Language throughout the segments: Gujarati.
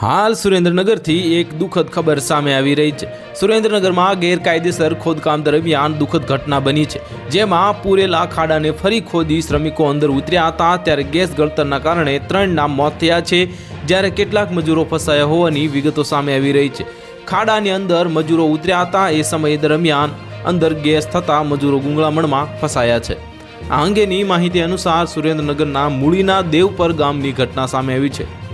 હાલ સુરેન્દ્રનગરથી એક દુઃખદ ખબર સામે આવી રહી છે. સુરેન્દ્રનગરમાં ગેરકાયદેસર ખોદકામ દરમિયાન દુઃખદ ઘટના બની છે. જેમાં પૂરેલા ખાડાને ફરી ખોદી શ્રમિકો અંદર ઉતર્યા હતા. ત્યારે ગેસ ગળતરના કારણે ત્રણના મોત થયા છે. જ્યારે કેટલાક મજૂરો ફસાયા હોવાની વિગતો સામે આવી રહી છે. ખાડાની અંદર મજૂરો ઉતર્યા હતા. એ સમય દરમિયાન અંદર ગેસ થતાં મજૂરો ગુંગળામણમાં ફસાયા છે. આ અંગેની માહિતી અનુસાર સુરેન્દ્રનગરના મૂળીના દેવપર ગામની ઘટના સામે આવી છે.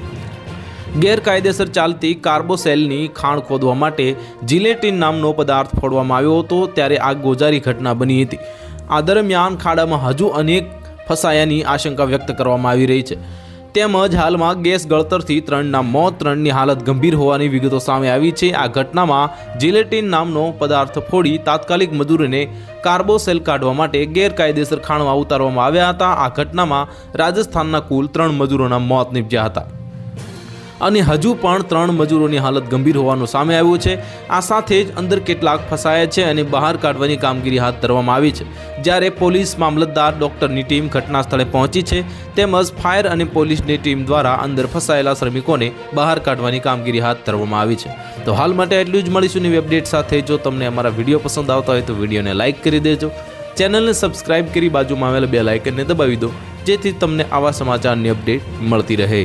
ગેરકાયદેસર ચાલતી કાર્બોસેલની ખાણ ખોદવા માટે જિલેટિન નામનો પદાર્થ ફોડવામાં આવ્યો હતો ત્યારે આ ગોજારી ઘટના બની હતી. આ દરમિયાન ખાડામાં હજુ અનેક ફસાયાની આશંકા વ્યક્ત કરવામાં આવી રહી છે. તેમજ હાલમાં ગેસ ગળતરથી ત્રણના મોત, ત્રણની હાલત ગંભીર હોવાની વિગતો સામે આવી છે. આ ઘટનામાં જિલેટિન નામનો પદાર્થ ફોડી તાત્કાલિક મજૂરોને કાર્બોસેલ કાઢવા માટે ગેરકાયદેસર ખાણમાં ઉતારવામાં આવ્યા હતા. આ ઘટનામાં રાજસ્થાનના કુલ ત્રણ મજૂરોના મોત નીપજ્યા હતા. અને હજુ પણ ત્રણ મજૂરોની હાલત ગંભીર હોવાનું સામે આવ્યું છે. આ સાથે જ અંદર કેટલાક ફસાયા છે અને બહાર કાઢવાની કામગીરી હાથ ધરવામાં આવી છે. જ્યારે પોલીસ મામલતદાર ડોક્ટરની ટીમ ઘટના સ્થળે પહોંચી છે, તેમજ ફાયર અને પોલીસની ટીમ દ્વારા અંદર ફસાયેલા શ્રમિકોને બહાર કાઢવાની કામગીરી હાથ ધરવામાં આવી છે. તો હાલ માટે એટલું જ મળીશું નવી અપડેટ સાથે. જો તમને અમારા વીડિયો પસંદ આવતા હોય તો વિડીયોને લાઇક કરી દેજો. ચેનલને સબસ્ક્રાઇબ કરી બાજુમાં આવેલા બે લાઇકનને દબાવી દો, જેથી તમને આવા સમાચારની અપડેટ મળતી રહે.